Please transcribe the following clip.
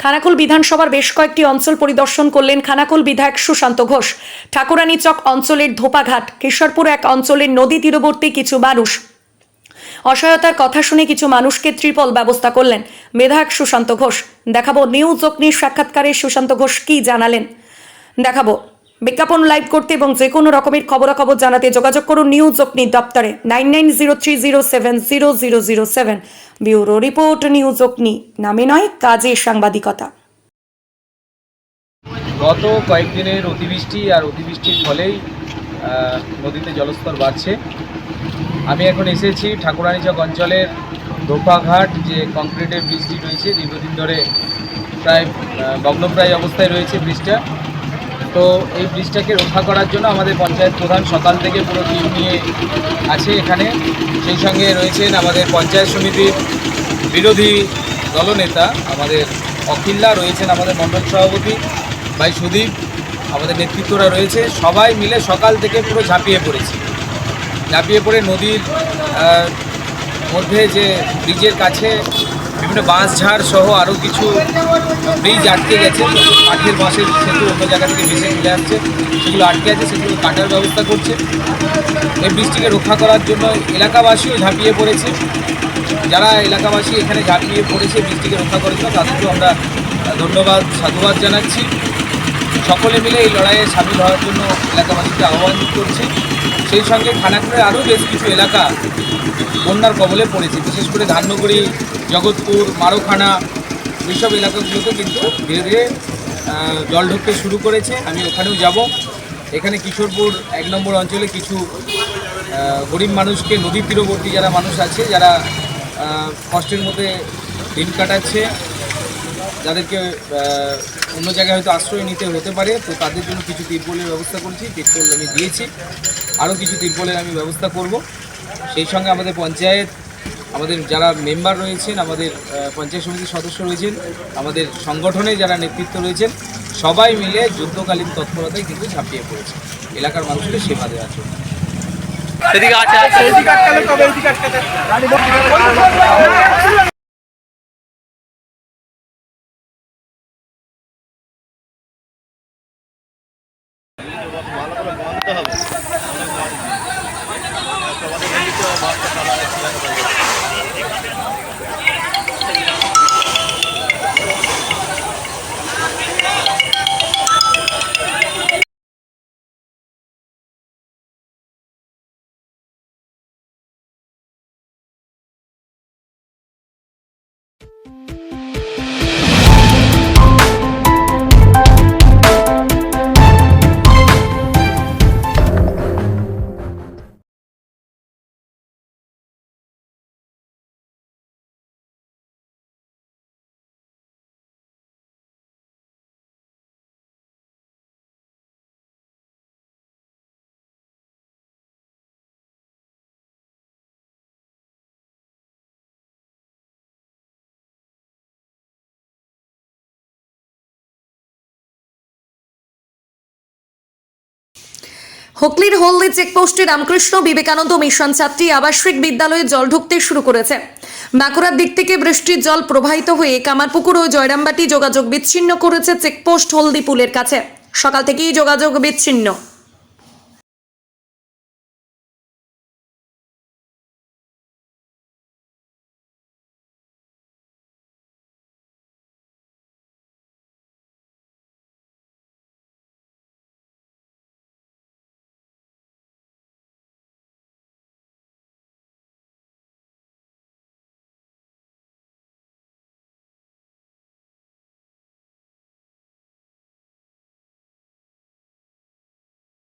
খানাকুল বিধানসভার বেশ কয়েকটি অঞ্চল পরিদর্শন করলেন খানাকুল বিধায়ক সুশান্ত ঘোষ। ঠাকুরানীচক অঞ্চলের ধোপাঘাট, কেশরপুর এক অঞ্চলের নদী তীরবর্তী কিছু মানুষ। অসহায়তার কথা শুনে কিছু মানুষকে ত্রিপল ব্যবস্থা করলেন বিধায়ক সুশান্ত ঘোষ। দেখাবো নিউজ অগ্নির সাক্ষাৎকারে সুশান্ত ঘোষ কি জানালেন। দেখাবো। বিজ্ঞাপন লাইভ করতে এবং যে কোনো রকমের খবরাখবর জানাতে যোগাযোগ করুন নিউজ অগ্নি দপ্তরে nine nine zero three zero seven zero zero zero seven. Bureau report, news Agni. নামে নয়, কাজে সাংবাদিকতা। গত কয়েকদিনের অতিবৃষ্টি আর অতিবৃষ্টির ফলেই নদীতে জলস্তর বাড়ছে। আমি এখন এসেছি ঠাকুরানীচক অঞ্চলের দোপাঘাট, যে কংক্রিটের ব্রিজটি রয়েছে, দীর্ঘদিন ধরে প্রায় ভগ্নপ্রায় অবস্থায় রয়েছে ব্রিজটা। তো এই ব্রিজটাকে রক্ষা করার জন্য আমাদের পঞ্চায়েত প্রধান সকাল থেকে পুরো টিম নিয়ে আছে এখানে। সেই সঙ্গে রয়েছেন আমাদের পঞ্চায়েত সমিতির বিরোধী দলনেতা আমাদের অখিল্লা রয়েছেন আমাদের মণ্ডল সভাপতি ভাই সুদীপ, আমাদের নেতৃত্বরা রয়েছে। সবাই মিলে সকাল থেকে পুরো ঝাঁপিয়ে পড়েছি। ঝাঁপিয়ে পড়ে নদীর মধ্যে যে ব্রিজের কাছে বিভিন্ন বাঁশ, ঝাড় সহ আরও কিছু ব্রিজ আটকে গেছে। কাঠের বাঁশের সেতু অন্য জায়গা থেকে ভেসে চলে আসছে। সেগুলো আটকে আছে, সেগুলো কাটার ব্যবস্থা করছে। এই ব্রিজটিকে রক্ষা করার জন্য এলাকাবাসীও ঝাঁপিয়ে পড়েছে। যারা এলাকাবাসী এখানে ঝাঁপিয়ে পড়েছে ব্রিজটিকে রক্ষা জন্য, তাদেরকেও আমরা ধন্যবাদ, সাধুবাদ জানাচ্ছি। সকলে মিলে এই লড়াইয়ে সামিল হওয়ার জন্য এলাকাবাসীকে আহ্বান করছি। সেই সঙ্গে খানাকুড়ের আরও বেশ কিছু এলাকা বন্যার কবলে পড়েছে। বিশেষ করে ধান্যগুড়ি জগৎপুর, মারোখানা এইসব এলাকাগুলোতে কিন্তু ধীরে ধীরে জল ঢুকতে শুরু করেছে। আমি ওখানেও যাব। এখানে কিশোরপুর এক নম্বর অঞ্চলে কিছু গরিব মানুষকে নদী তীরবর্তী যারা মানুষ আছে, যারা কষ্টের মধ্যে দিন কাটাচ্ছে, যাদেরকে অন্য জায়গায় হয়তো আশ্রয় নিতে হতে পারে, তো তাদের জন্য কিছু তিরপলের ব্যবস্থা করেছি, তিরপল আমি দিয়েছি। আরও কিছু তিরপলের আমি ব্যবস্থা করব। সেই সঙ্গে আমাদের পঞ্চায়েত আমাদের যারা মেম্বার রয়েছেন আমাদের পঞ্চায়েত সমিতির সদস্য রয়েছেন আমাদের সংগঠনে যারা নেতৃত্ব রয়েছেন সবাই মিলে যুদ্ধকালীন তৎপরতায় কিন্তু ঝাঁপিয়ে পড়েছে। এলাকার মানুষকে সেবা দেওয়ার জন্য। সেদিকে আছে আছে। হুগলির হলদি চেকপোস্টে রামকৃষ্ণ বিবেকানন্দ মিশন ছাত্রী আবাসিক বিদ্যালয়ে জল ঢুকতে শুরু করেছে। বাঁকুড়ার দিক থেকে বৃষ্টির জল প্রবাহিত হয়ে কামারপুকুর ও জয়রামবাটি যোগাযোগ বিচ্ছিন্ন করেছে চেকপোস্ট হলদি পুলের কাছে। সকাল থেকেই যোগাযোগ বিচ্ছিন্ন।